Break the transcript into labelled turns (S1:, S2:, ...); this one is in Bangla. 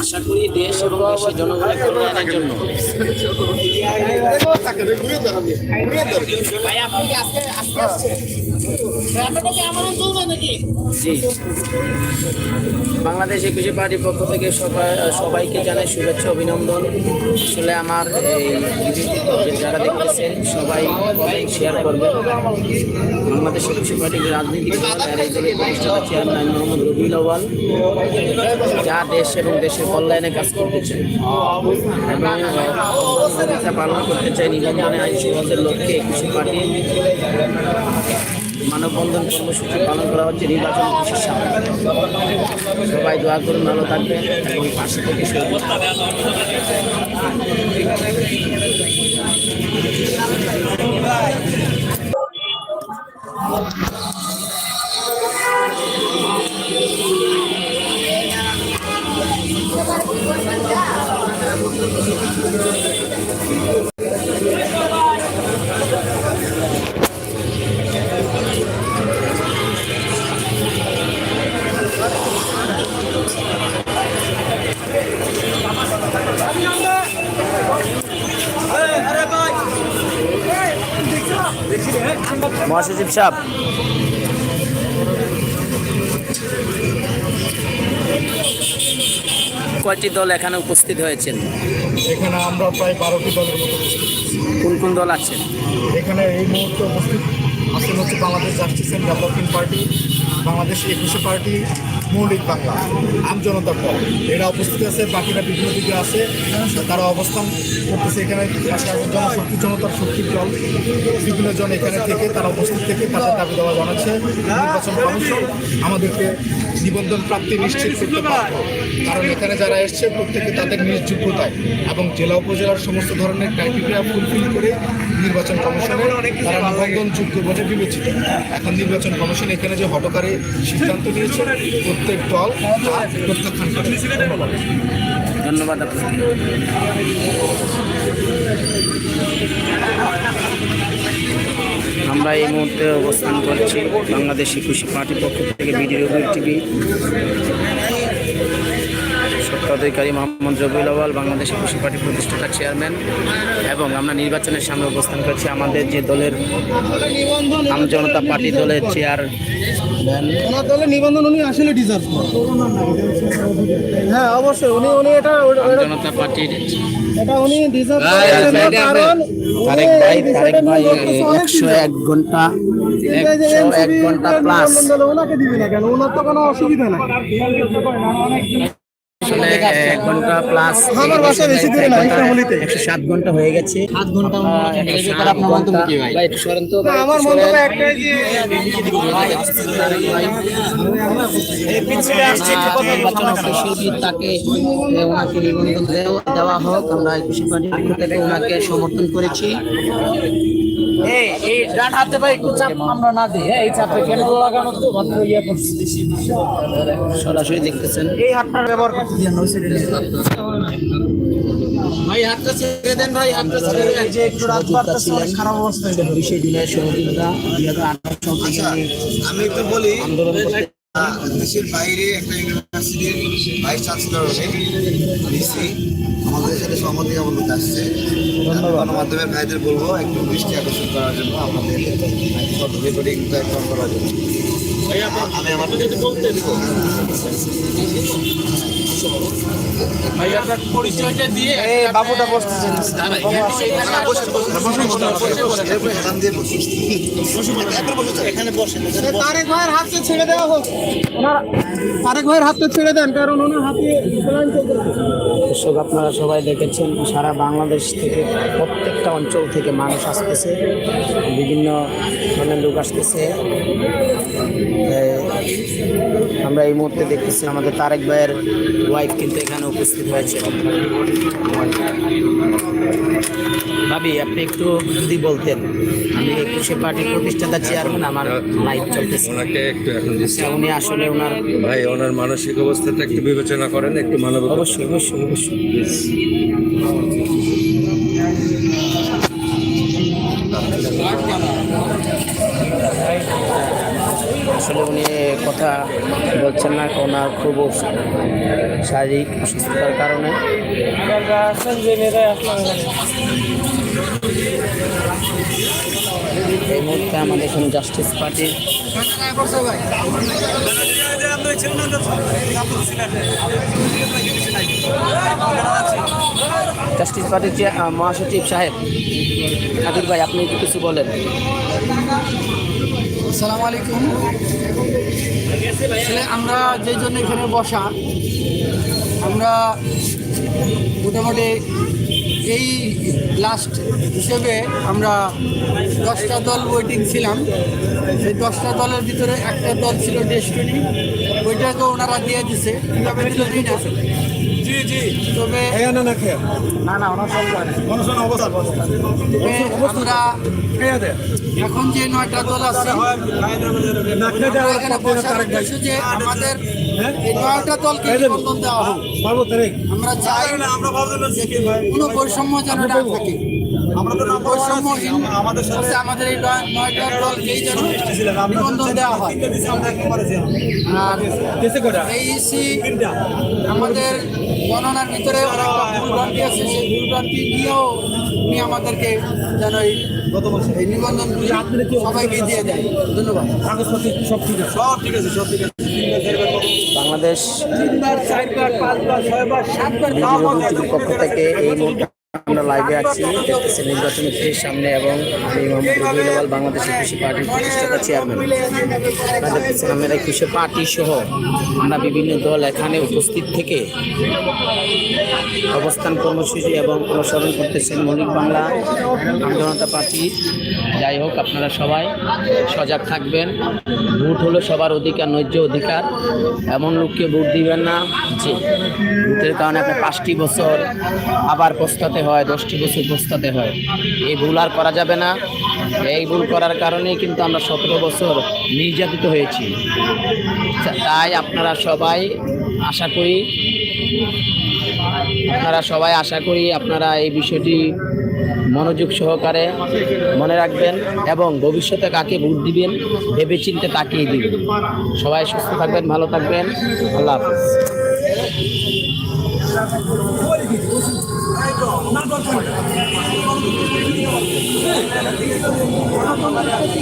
S1: আশা করি দেশ এবং দেশের জনগণের কল্যাণের জন্য। ভাই আপনি আজকে আজকে আসছেন? বাংলাদেশ একুশে পার্টির পক্ষ থেকে সবাই, সবাইকে জানাই শুভেচ্ছা, অভিনন্দন। আসলে আমার এই যারা দেখতেছেন, সবাই শেয়ার করবেন। বাংলাদেশ একুশে পার্টির রাজনীতি আর এই দলের প্রতিষ্ঠাতা চেয়ারম্যান মোহাম্মদ রবিউল আওয়াল যা দেশ এবং দেশের কল্যাণে কাজ করতেছে। এবং পালন করতে চাই নিবন্ধনে আইন সমাজের লক্ষ্যে একুশে পার্টি মানববন্ধন কর্মসূচি পালন করা হচ্ছে, নির্বাচন অফিসের সামনে। সবাই দোয়া করুন ভালো থাকবেন এবং পাশে থেকে মহাসচিব সাহেব। কয়টি দল এখানে উপস্থিত হয়েছেন?
S2: এখানে আমরা প্রায় বারোটি দলের মতো
S1: কোন কোন দল আছেন?
S2: এখানে এই মুহূর্তে উপস্থিত আছেন হচ্ছে Bangladesh justice and development party Bangladesh একুশে পার্টি মৌলিক বাংলা, আম জনতা দল এরা উপস্থিত আছে, বাকিরা বিভিন্ন দিকে আছে, তারা অবস্থান করতেছে এখানে। জনশক্তি, জনতার শক্তির দল। বিভিন্ন জন এখানে থেকে, তারা উপস্থিত থেকে তাদের দাবি দেওয়া জানাচ্ছে। নির্বাচন কমিশন আমাদেরকে নিবন্ধন প্রাপ্তি নিশ্চিত করতে পারবে কারণ এখানে যারা এসছে, প্রত্যেকে তাদের নিজ যোগ্যতায় এবং জেলা উপজেলার সমস্ত ধরনের ক্রাইটেরিয়া ফুলফিল করে নির্বাচন কমিশনের তারা নিবন্ধন যোগ্য বলে বিবেচিত। এখন নির্বাচন কমিশন এখানে যে হটকারে সিদ্ধান্ত নিয়েছে প্রত্যেক দল প্রত্যাখ্যান করে। ধন্যবাদ
S1: আমরা এই মুহূর্তে অবস্থান করছি বাংলাদেশ শিশু পার্টির পক্ষ থেকে বিডিও টিভি। সত্ত্বাধিকারী মোহাম্মদ রবিউল আওয়াল বাংলাদেশ একুশে পার্টির প্রতিষ্ঠাতা চেয়ারম্যান এবং আমরা নির্বাচনের সামনে অবস্থান করছি আমাদের যে দলের আম জনতা পার্টি দলের চেয়ার
S3: ওনার দলের নিবন্ধন উনি আসলে ডিজার্ভ হ্যাঁ অবশ্যই। উনি উনি এটা
S1: জনতা পার্টির
S3: এটা উনি ডিজার্ভ কারণ
S1: তারেক ভাই তারেক ভাই
S3: নিয়ে বলতেছে অনেক
S1: একশো এক
S3: ঘণ্টা
S1: একশো এক ঘণ্টা
S3: এর
S1: প্লাস
S3: ওনাকে দিবি না কেন? ওনার তো কোনো অসুবিধা নাই।
S1: আসলে এক ঘণ্টা প্লাস
S3: আমার বাসা বেশি দূরে না, ইসলামলিতে।
S1: একশো সাত ঘণ্টা হয়ে গেছে। সাত ঘণ্টা আপনার মন্তব্য কি ভাই? একটু সরেন তো
S3: আমার মন্তব্য একটাই যে
S1: নির্বাচন অফিসিয়ালি তাকে ওনাকে নিবন্ধন দেওয়া- দেওয়া হোক আমরা একুশে পার্টির পক্ষ থেকে ওনাকে সমর্থন করেছি। এই এই ডান হাতে ভাই একটু চাপ আমরা না দিই হ্যাঁ, এই চাপে কেন লাগানো তো মাত্র ইয়ে করছি। সরাসরি দেখতেছেন।
S3: এই হাতটার ব্যবহার করতে
S1: ভাই হাতটা ছেড়ে দেন ভাই হাতটা ছেড়ে দেন।
S3: যে একটু রাত বাড়তেছে অনেক খারাপ অবস্থা এটা।
S1: বিশে জুলাই সহযোগিতা দুই হাজার সাল আমি
S4: একটু বলি দেশের বাইরে একটা ইউনিভার্সিটির ভাইস চ্যান্সেলর হবে ভিসি আমাদের সাথে সহমতি অবলম্বন আসছে গণমাধ্যমের ভাইদের বলব একটু দৃষ্টি আকর্ষণ করার জন্য আমাদের রেকর্ডিংটা করার জন্য।
S3: ছেড়ে তারেক ছেড়ে দেন কারণ
S1: আপনারা সবাই দেখেছেন, সারা বাংলাদেশ থেকে প্রত্যেকটা অঞ্চল থেকে মানুষ আসতেছে, বিভিন্ন ধরনের লোক আসতেছে। আমরা এই মুহূর্তে দেখতেছি আমাদের তারেক ভাইয়ের ওয়াইফ কিন্তু এখানে উপস্থিত হয়েছে। ভাবি আপনি একটু যদি বলতেন আমি একুশে পার্টির প্রতিষ্ঠাতা চেয়ারম্যান আমার লাইভ চলতেছে।
S5: ওনাকে একটু এখন দিচ্ছি
S1: আচ্ছা, উনি আসলে ওনার
S5: ভাই ওনার মানসিক অবস্থাটা একটু বিবেচনা করেন একটু মানব
S1: অবশ্যই অবশ্যই অবশ্যই। আসলে উনি কথা বলছেন না, ওনার খুব শারীরিক অসুস্থতার কারণে। এই মুহূর্তে আমাদের এখানে জাস্টিস পার্টি জাস্টিস পার্টির যে মহাসচিব সাহেব, আবির ভাই, আপনি কিছু বলেন?
S3: আসসালামু আলাইকুম। আসলে আমরা যেই জন্য এখানে বসা, আমরা মোটামুটি এই লাস্ট হিসেবে আমরা দশটা দল ওয়েটিং ছিলাম। সেই দশটা দলের ভিতরে একটা দল ছিল ডেস্টিনি ওইটাকে ওনারা দিয়ে দিছে। জি জি। তবে না না ওনার সব অবস্থা আমরা এখন যে নয়টা দল আছে আমরা যে আমাদের এই নয়টা দলকে নিবন্ধন দেওয়া হোক। আমরা চাই কোনো বৈষম্য যেন না থাকে। বৈষম্যহীন। আমাদের এই নয়- নয়টা দলকেই যেন নিবন্ধন দেওয়া হয়। আর এইসি আমাদের গণনার ভিতরে অনেকটা ভুল ভ্রান্তি আছে সেই ভুল ভ্রান্তি নিয়েও উনি আমাদেরকে যেন এই এই নিবন্ধন সবাইকে দিয়ে দেয়। ধন্যবাদ।
S1: বাংলাদেশ পক্ষ থেকে এই মুহূর্তে আমরা লাইভে আছি দেখতেছি নির্বাচনী ফির সামনে এবং আমি মোহাম্মদ রবিউল বাংলাদেশ একুশে পার্টির প্রতিষ্ঠাতা চেয়ারম্যান দেখতেছেন আমরা কৃষি পার্টি সহ আমরা বিভিন্ন দল এখানে উপস্থিত থেকে অবস্থান কর্মসূচি এবং অনুসরণ করতেছেন মৌলিক বাংলা জনতা পার্টি। যাই হোক, আপনারা সবাই সজাগ থাকবেন। ভোট হলো সবার অধিকার, ন্যায্য অধিকার। এমন লোককে ভোট দিবেন না যে ভোটের কারণে আপনার পাঁচটি বছর আবার পস্তাতে হয়, দশটি বছর পস্তাতে হয়। এই ভুল আর করা যাবে না। এই ভুল করার কারণেই কিন্তু আমরা সতেরো বছর নির্যাতিত হয়েছি। তাই আপনারা সবাই আশা করি, আপনারা সবাই আশা করি আপনারা এই বিষয়টি মনোযোগ সহকারে মনে রাখবেন এবং ভবিষ্যতে কাকে ভোট দিবেন ভেবে চিনতে তাকিয়ে দিবেন। সবাই সুস্থ থাকবেন, ভালো থাকবেন। আল্লাহ হাফিজ। না